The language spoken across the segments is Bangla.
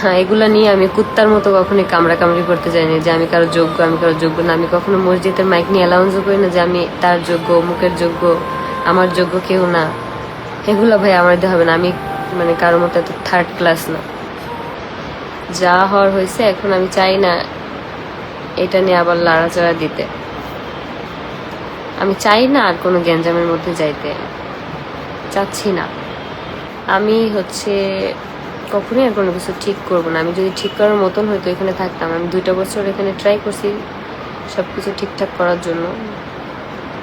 হ্যাঁ এগুলো নিয়ে আমি কুত্তার মতো কখনোই কামড়া কামড়ি করতে যাইনি যে আমি কারও যোগ্য, আমি কারও যোগ্য না। আমি কখনো মসজিদের মাইক নিয়ে অ্যালাউন্সও করি না যে আমি তার যোগ্য মুখের যোগ্য, আমার যোগ্য কেউ না। এগুলো ভাই আমার দিয়ে হবে না। আমি মানে কারোর মতো এত থার্ড ক্লাস না। যা হওয়ার হয়েছে, এখন আমি চাই না এটা নিয়ে আবার লাড়াচাড়া দিতে। আমি চাই না আর কোনো গ্যাঞ্জামের মধ্যে যাইতে। চাচ্ছি না। আমি হচ্ছে কখনোই আর কোনো কিছু ঠিক করব না। আমি যদি ঠিক করার মতন হয়তো এখানে থাকতাম। আমি দুইটা বছর এখানে ট্রাই করছি সব কিছু ঠিকঠাক করার জন্য।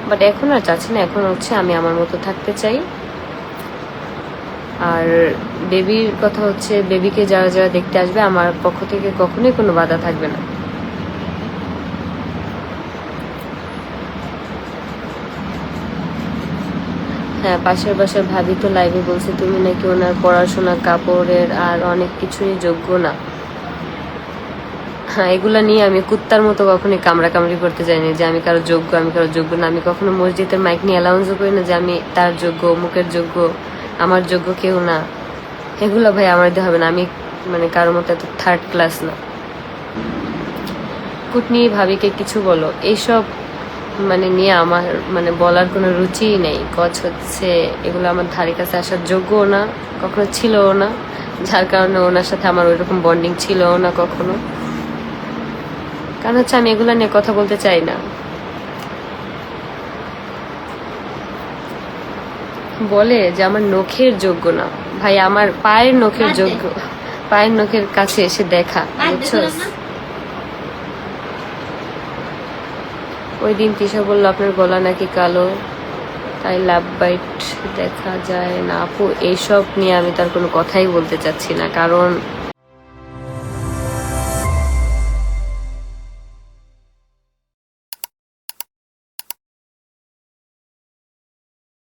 বাট এখন আর চাচ্ছি না। এখন হচ্ছে আমি আমার মতো থাকতে চাই। আর বেবির কথা হচ্ছে বেবিকে যারা যারা দেখতে আসবে, আমার পক্ষ থেকে কখনোই কোনো বাধা থাকবে না। হ্যাঁ পাশের বাসার ভাবি তো লাইভে বলছে, তুমি নাকি ওনার পড়াশোনা, কাপড়ের আর অনেক কিছুই যোগ্য না? হ্যাঁ এগুলা নিয়ে আমি কুত্তার মতো কখনোই কামড়া কামড়ি করতে যাইনি, যে আমি কারও যোগ্য, আমি কারও যোগ্য না। আমি কখনো মসজিদের মাইক নিয়ে অ্যালাউন্সও করি না যে আমি তার যোগ্য মুখের যোগ্য, আমার যোগ্য কেউ না। এগুলো ভাই আমার দিতে হবে না, আমি মানে কারোর মতো এত থার্ড ক্লাস না। কুটনি ভাবিকে কিছু বলো, এইসব মানে নিয়ে আমার মানে বলার কোনো রুচিই নেই। কচ হচ্ছে এগুলো আমার ধারে কাছে আসার যোগ্যও না কখনো ছিলও না। যার কারণে ওনার সাথে আমার ওইরকম বন্ডিং ছিলও না কখনো। কারণ হচ্ছে আমি এগুলো নিয়ে কথা বলতে চাই না। বলে যে আমার নখের যোগ্য না। ভাই আমার পায়ের নখের যোগ্য পায়ের নখের কাছে এসে দেখা বুঝছ? ওই দিন তিশা বলল, আপনার গলা নাকি কালো? তাই লাভ বাইট দেখা যায় না আপু, এইসব নিয়ে আমি তার কোনো কথাই বলতে চাচ্ছি না। কারণ